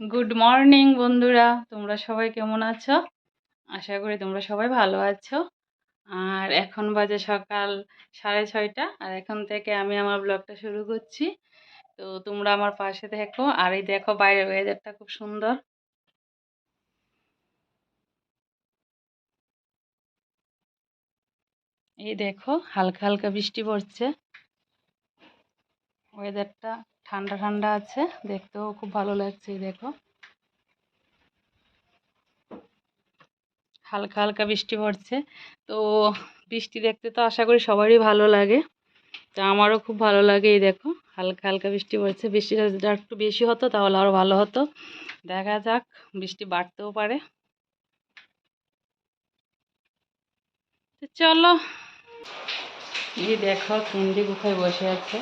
Good morning বন্ধুরা। তোমরা সবাই কেমন আছো? আশা করি তোমরা সবাই ভালো আছো। আর এখন বাজে সকাল সাড়ে ছয়টা, আর এখন থেকে আমি আমার ব্লগটা শুরু করছি। তো তোমরা আমার পাশে দেখো আর এই দেখো, বাইরের ওয়েদারটা খুব সুন্দর। এই দেখো, হালকা হালকা বৃষ্টি পড়ছে। ওয়েদারটা ঠান্ডা ঠান্ডা আছে, দেখতেও খুব ভালো লাগছে দেখো। হালকা হালকা বৃষ্টি পড়ছে, তো বৃষ্টি দেখতে তো আশা করি সবারই ভালো লাগে, তো আমারও খুব ভালো লাগে, এই দেখো, হালকা হালকা বৃষ্টি পড়ছে বৃষ্টিটা একটু বেশি হতো তাহলে আরও ভালো হতো, দেখা যাক, বৃষ্টি বাড়তেও পারে। চলো, এই দেখো কেন্দ্রি কোথায় বসে আছে।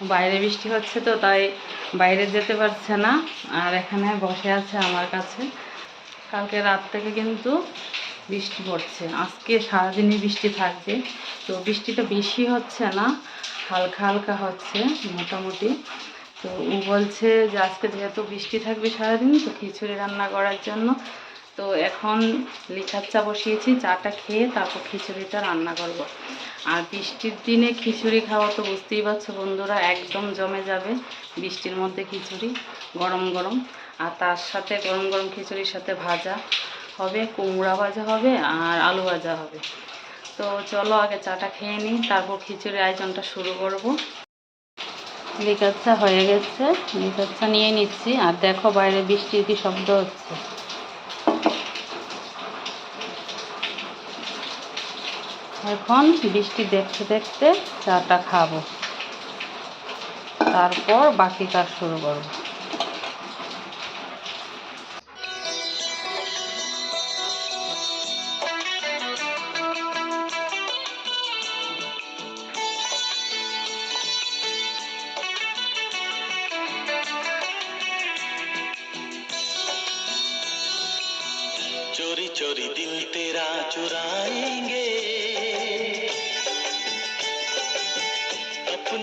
বাইরে বৃষ্টি হচ্ছে তো, তাই বাইরে যেতে পারছে না। আর এখানে বসে আছে আমার কাছে। কালকে রাত থেকে কিন্তু বৃষ্টি পড়ছে। আজকে সারাদিনই বৃষ্টি থাকবে। তো বৃষ্টিটা বেশি হচ্ছে না, হালকা হালকা হচ্ছে মোটামুটি। তো ও বলছে যে আজকে যেহেতু বৃষ্টি থাকবে সারাদিন, তো খিচুড়ি রান্না করার জন্য তো এখন লিখার চা বসিয়েছি, চাটা খেয়ে তারপর খিচুড়িটা রান্না করব। আর বৃষ্টির দিনে খিচুড়ি খাওয়া তো বুঝতেই পারছ বন্ধুরা, একদম জমে যাবে বৃষ্টির মধ্যে খিচুড়ি, গরম গরম। আর তার সাথে গরম গরম খিচুড়ির সাথে ভাজা হবে, কুমড়া ভাজা হবে আর আলু ভাজা হবে। তো চলো আগে চাটা খেয়ে নিই, তারপর খিচুড়ির আয়োজনটা শুরু করব। লিকাচ্ছা হয়ে গেছে লিকাচ্ছা নিয়ে নিচ্ছি। আর দেখো বাইরে বৃষ্টির কি শব্দ হচ্ছে। এখন বৃষ্টি দেখতে দেখতে চাটা খাবো তারপর বাকি কাজ শুরু করবো चोरी चोरी दिल तेरा चुराएंगे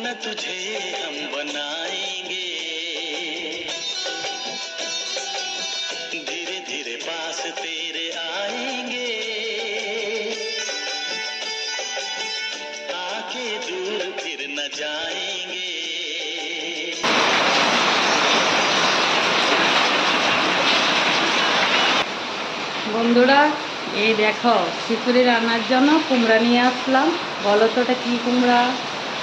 अपना तुझे हम बनाएंगे धीरे धीरे पास तेरे आएंगे आके दूर फिर न जाएंगे বন্ধুরা এই দেখো খিচুড়ি রান্নার জন্য কুমড়া নিয়ে আসলাম বলো তো এটা কী কুমড়া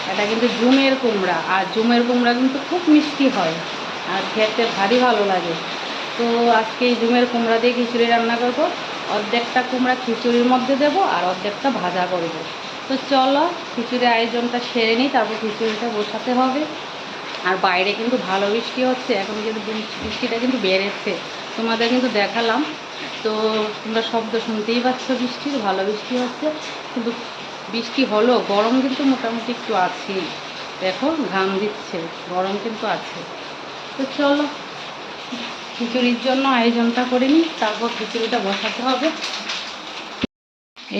এটা কিন্তু জুমের কুমড়া। আর জুমের কুমড়া কিন্তু খুব মিষ্টি হয় আর খেতে ভারী ভালো লাগে। তো আজকে এই জুমের কুমড়া দিয়ে খিচুড়ি রান্না করব। অর্ধেকটা কুমড়া খিচুড়ির মধ্যে দেব আর অর্ধেকটা ভাজা করব। তো চলো, খিচুড়ির আয়োজনটা সেরে নিই, তারপর খিচুড়িটা বসাতে হবে। আর বাইরে কিন্তু ভালো বৃষ্টি হচ্ছে, এখন কিন্তু বৃষ্টিটা কিন্তু বেড়েছে। তোমাদের কিন্তু দেখালাম। তো তোমরা শব্দ শুনতেই পাচ্ছ বৃষ্টির, ভালো বৃষ্টি হচ্ছে। কিন্তু বৃষ্টি হলো, গরম কিন্তু মোটামুটি একটু আছেই দেখো, ঘাম দিচ্ছে, গরম কিন্তু আছে। তো চলো, খিচুড়ির জন্য আয়োজনটা করে নিই, তারপর খিচুড়িটা বসাতে হবে।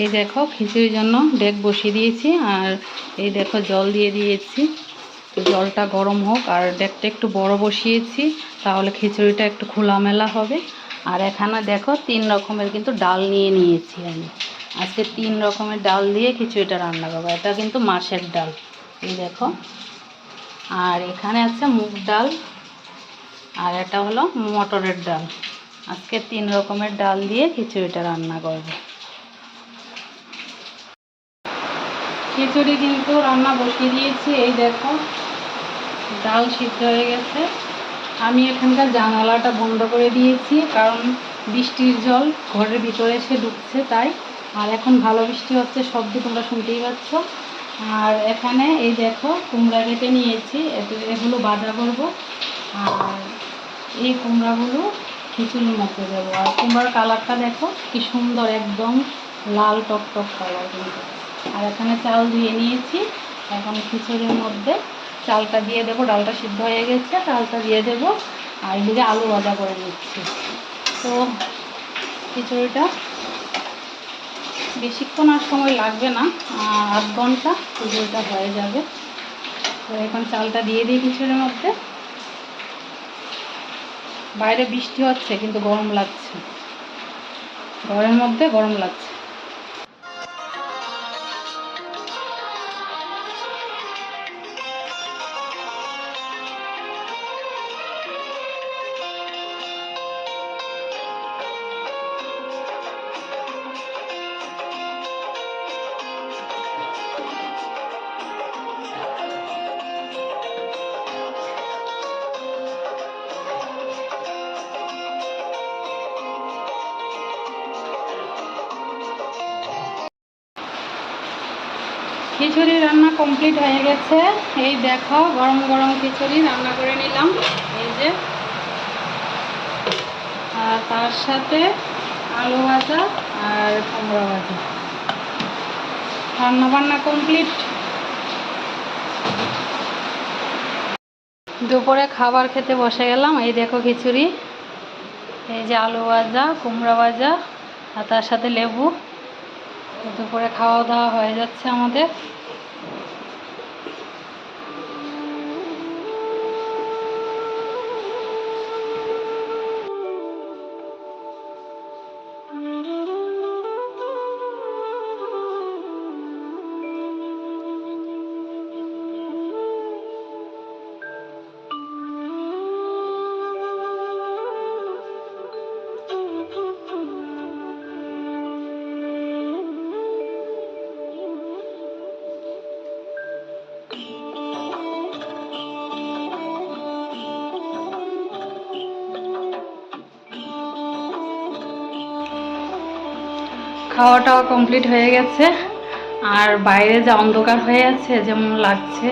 এই দেখো, খিচুড়ির জন্য ডেক বসিয়ে দিয়েছি, আর এই দেখো, জল দিয়ে দিয়েছি। জলটা গরম হোক, আর ডেকটা একটু বড় বসিয়েছি, তাহলে খিচুড়িটা একটু খোলামেলা হবে। আর এখানে দেখো, তিন রকমের কিন্তু ডাল নিয়ে নিয়েছি আমি। আজকে তিন রকমের ডাল দিয়ে খিচুড়িটা রান্না করব। এটা কিন্তু মাছের ডাল। এই দেখো। আর এখানে আছে মুগ ডাল। আর এটা হলো মটরের ডাল। আজকে তিন রকমের ডাল দিয়ে খিচুড়িটা রান্না করব। খিচুড়ি কিন্তু রান্না বসিয়ে দিয়েছি। এই দেখো, ডাল সিদ্ধ হয়ে গেছে। আমি এখানকার জানালাটা বন্ধ করে দিয়েছি, কারণ বৃষ্টির জল ঘরের ভিতরে এসে ঢুকছে, তাই আর এখন ভালো বৃষ্টি হচ্ছে, শব্দ তোমরা শুনতেই পাচ্ছ। আর এখানে এই দেখো, কুমড়া কেটে নিয়েছি এগুলো বাজা করব। আর এই কুমড়াগুলো খিচুড়ির মধ্যে দেবো। আর কুমড়ার কালারটা দেখো, কি সুন্দর একদম লাল টক টক কালার কিন্তু। আর এখানে চাল ধুয়ে নিয়েছি, এখন খিচুড়ির মধ্যে চালটা দিয়ে দেবো। ডালটা সিদ্ধ হয়ে গেছে চালটা দিয়ে দেবো। আর এদিকে আলু ভাজা করে নিচ্ছি। তো খিচুড়িটা বেশিক্ষণ আর সময় লাগবে না আধ ঘণ্টা পুজোটা হয়ে যাবে। তো এখন চালটা দিয়ে দিই কিছুদের মধ্যে। বাইরে বৃষ্টি হচ্ছে, কিন্তু গরম লাগছে। ঘরের মধ্যে গরম লাগছে। খিচুড়ি রান্না কমপ্লিট হয়ে গেছে। এই দেখো, গরম গরম খিচুড়ি রান্না করে নিলাম। এই যে। আর তার সাথে আলু ভাজা আর কুমড়ো ভাজা। রান্না বান্না কমপ্লিট দুপুরে খাবার খেতে বসে গেলাম। এই দেখো খিচুড়ি। এই যে আলু ভাজা, কুমড়ো ভাজা, আর তার সাথে লেবু। দুপুরে খাওয়া দাওয়া হয়ে যাচ্ছে আমাদের। খাওয়া টাওয়া কমপ্লিট হয়ে গেছে। আর বাইরে যে অন্ধকার হয়ে আছে, যেমন লাগছে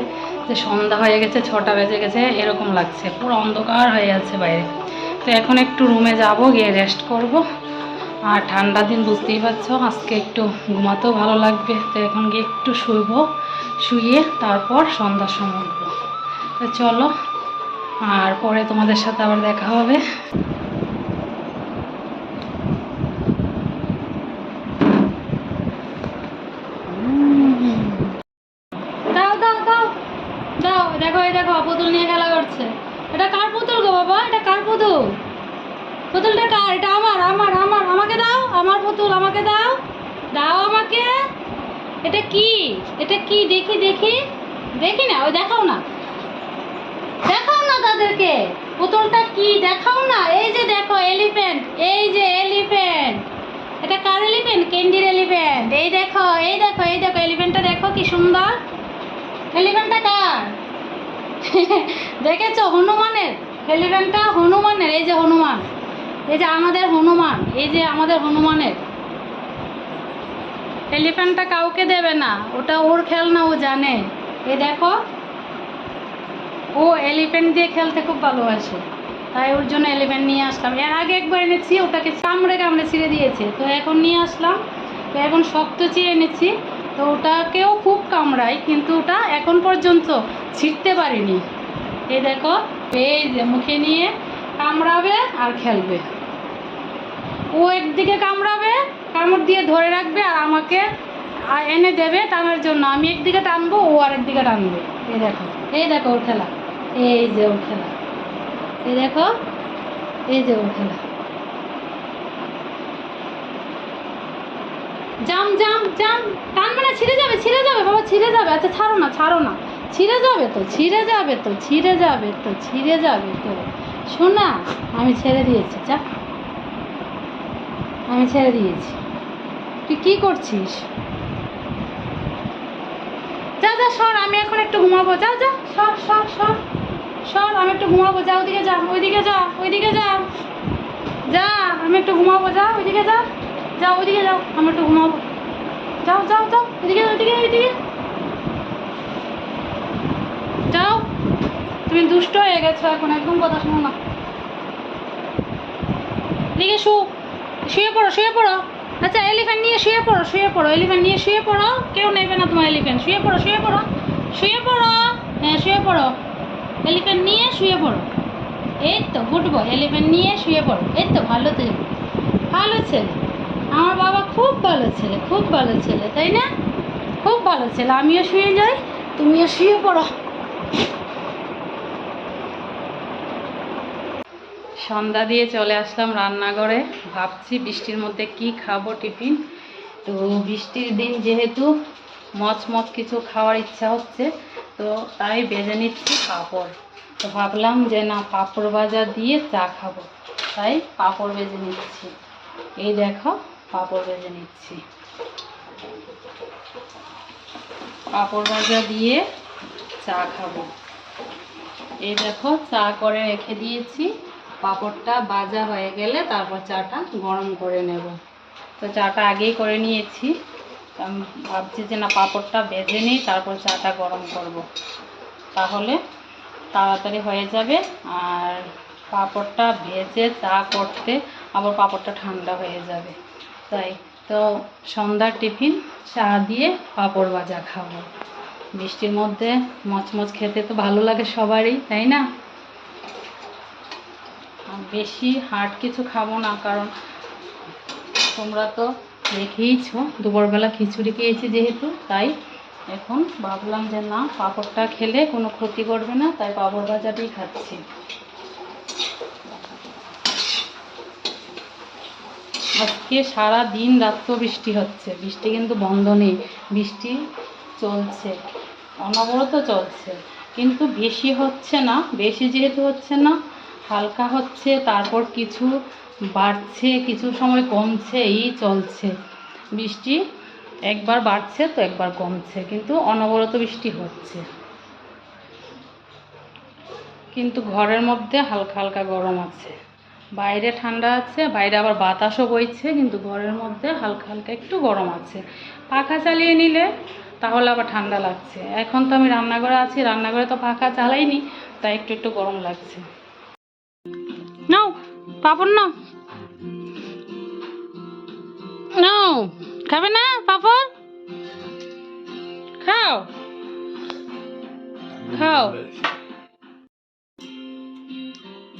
যে সন্ধ্যা হয়ে গেছে, ছটা বেজে গেছে, এরকম লাগছে। পুরো অন্ধকার হয়ে আছে বাইরে। তো এখন একটু রুমে যাব, গিয়ে রেস্ট করব। আর ঠান্ডা দিন বুঝতেই পারছ, আজকে একটু ঘুমাতেও ভালো লাগবে। তো এখন গিয়ে একটু শুইব শুয়ে তারপর সন্ধ্যার সময় উঠবো। তো চলো, আর পরে তোমাদের সাথে আবার দেখা হবে দাও দাও দাও দাও দেখো এই দেখো পুতুল নিয়ে খেলা করছে এটা কার পুতুল গো বাবা এটা কার পুতুল পুতুলটা কার? এটা আমার আমার আমার। আমাকে দাও, আমার পুতুল আমাকে দাও। দাও আমাকে। এটা কি? এটা কি? দেখি দেখি। দেখি না, ওই দেখাও না। দেখাও না তাদেরকে। পুতুলটা কি? দেখাও না। এই যে দেখো, এলিফ্যান্ট। এই যে এলিফ্যান্ট। এটা কার এলিফ্যান্ট? ক্যান্ডির এলিফ্যান্ট। এই দেখো এই দেখো এই দেখো। এলিফ্যান্টটা দেখো, কি সুন্দর। এলিফ্যান্টটা কার? দেখেছ? হনুমানের। এলিফ্যান্টটা হনুমানের, এই যে হনুমান। এই যে আমাদের হনুমান, এই যে আমাদের হনুমানের। এলিফ্যান্টটা কাউকে দেবে না, ওটা ওর খেলনা ও জানে। এই দেখো, ও এলিফ্যান্ট দিয়ে খেলতে খুব ভালোবাসে। তাই ওর জন্য এলিফ্যান্ট নিয়ে আসলাম। এর আগে একবার এনেছি, ওটাকে কামড়ে কামড়ে ছিঁড়ে দিয়েছে। তো এখন নিয়ে আসলাম। তো এখন শক্ত চেয়ে এনেছি। তো ওটাকেও খুব কামড়াই কিন্তু ওটা এখন পর্যন্ত ছিঁড়তে পারিনি। এই দেখো, এই যে মুখে নিয়ে কামড়াবে আর খেলবে। ও একদিকে কামড়াবে, কামড় দিয়ে ধরে রাখবে আর আমাকে এনে দেবে টানার জন্য। আমি একদিকে টানবো, ও আর একদিকে টানবে। এই দেখো এই দেখো ওর খেলা। এই যে ওর খেলা। এই দেখো, এই যে ওর খেলা। জাম জাম জাম। টানবে না, ছিঁড়ে যাবে ছিঁড়ে যাবে, বাবা, ছিঁড়ে যাবে। আচ্ছা ছাড়ো না ছাড়ো না। ছিঁড়ে যাবে তো, ছিঁড়ে যাবে তো, ছিঁড়ে যাবে তো, ছিঁড়ে যাবে তো। শোনা, আমি ছেড়ে দিয়েছি, যা। আমি ছেড়ে দিয়েছি। তুই কি করছিস? যা যা, সর, আমি এখন একটু ঘুমাবো। যা যা, সর সর সর সর, আমি একটু ঘুমাবো। যা ওদিকে যা, ওইদিকে যা ওইদিকে যা। যা, আমি একটু ঘুমাবো, যা, ওইদিকে যা। যা, ওইদিকে যাও, আমি একটু ঘুমাবো। যাও যাও যাও, ওইদিকে ওইদিকে ওইদিকে। যাও। তুমি দুষ্ট হয়ে গেছো এখন একদম কথা শোনো না। লিখে শু, শুয়ে পড়ো শুয়ে পড়ো। আচ্ছা এলিফ্যান্ট নিয়ে শুয়ে পড়ো শুয়ে পড়ো এলিফ্যান্ট নিয়ে শুয়ে পড়ো। কেউ নেবে না তোমার এলিফ্যান্ট শুয়ে পড়ো শুয়ে পড়ো শুয়ে পড়ো। হ্যাঁ শুয়ে পড়ো। এলিফ্যান্ট নিয়ে শুয়ে পড়ো। এই তো গুড বয় এলিফ্যান্ট নিয়ে শুয়ে পড়ো। এই তো, ভালো ছেলে ভালো ছেলে। আমার বাবা খুব ভালো ছেলে, খুব ভালো ছেলে, তাই না? খুব ভালো ছেলে। আমিও শুয়ে যাই, তুমিও শুয়ে পড়ো। সন্ধ্যা দিয়ে চলে আসলাম রান্নাঘরে। ভাবছি বৃষ্টির মধ্যে কি খাব টিফিন। তো বৃষ্টির দিন যেহেতু মচমচ কিছু খাওয়ার ইচ্ছা হচ্ছে, তো তাই বেজে নিচ্ছি পাঁপড়। তো ভাবলাম যে না, পাঁপড় ভাজা দিয়ে চা খাব। তাই পাঁপড় বেজে নিচ্ছি। এই দেখো, পাঁপড় বেজে নিচ্ছি। পাঁপড় ভাজা দিয়ে চা খাব। এই দেখো, চা করে রেখে দিয়েছি। পাঁপড়টা ভাজা হয়ে গেলে তারপর চাটা গরম করে নেব। তো চাটা আগেই করে নিয়েছি। আমি ভাবছি যে না, পাঁপড়টা ভেজে নিই, তারপর চাটা গরম করব। তাহলে তাড়াতাড়ি হয়ে যাবে। আর পাঁপড়টা ভেজে চা করতে আবার পাঁপড়টা ঠান্ডা হয়ে যাবে। তাই তো সন্ধ্যার টিফিন, চা দিয়ে পাঁপড় ভাজা খাব। বৃষ্টির মধ্যে মচমচ খেতে তো ভালো লাগে সবারই, তাই না? বেশি হার্ড কিছু খাব না, কারণ তোমরা তো দেখেইছো, দুপুরবেলা খিচুড়ি খেয়েছি যেহেতু, তাই এখন ভাবলাম যে না, পাঁপড়টা খেলে কোনো ক্ষতি করবে না, তাই পাঁপড় ভাজাটাই খাচ্ছি। আজকে সারা দিন রাত্র বৃষ্টি হচ্ছে, বৃষ্টি কিন্তু বন্ধ নেই, বৃষ্টি চলছে, অনবরত চলছে, কিন্তু বেশি হচ্ছে না, বেশি যেহেতু হচ্ছে না হালকা হচ্ছে, তারপর কিছু বাড়ছে, কিছু সময় কমছে, এই চলছে। বৃষ্টি একবার বাড়ছে তো একবার কমছে, কিন্তু অনবরত বৃষ্টি হচ্ছে। কিন্তু ঘরের মধ্যে হালকা হালকা গরম আছে। বাইরে ঠান্ডা আছে, বাইরে আবার বাতাসও বইছে, কিন্তু ঘরের মধ্যে হালকা হালকা একটু গরম আছে। পাখা চালিয়ে নিলে তাহলে আবার ঠান্ডা লাগছে। এখন তো আমি রান্নাঘরে আছি, রান্নাঘরে তো পাখা চালাইনি, তাই একটু একটু গরম লাগছে। নাও, পাপড় নাও। নাও, খাবে না পাপড়? খাও। খাও।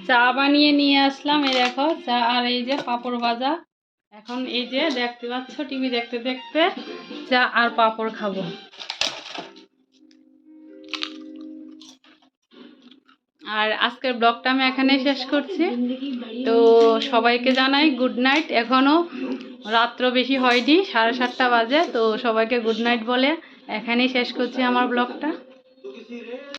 চা বানিয়ে নিয়ে আসলাম, এই দেখো, চা আর এই যে পাঁপড় ভাজা। এখন এই যে দেখতে পাচ্ছ, টিভি দেখতে দেখতে চা আর পাঁপড় খাব। আর আজকের ব্লগটা আমি এখানে শেষ করছি। তো সবাইকে জানাই গুড নাইট এখনও রাত্র বেশি হয়নি, সাড়ে সাতটা বাজে, তো সবাইকে গুড নাইট বলে এখানেই শেষ করছি আমার ব্লগটা।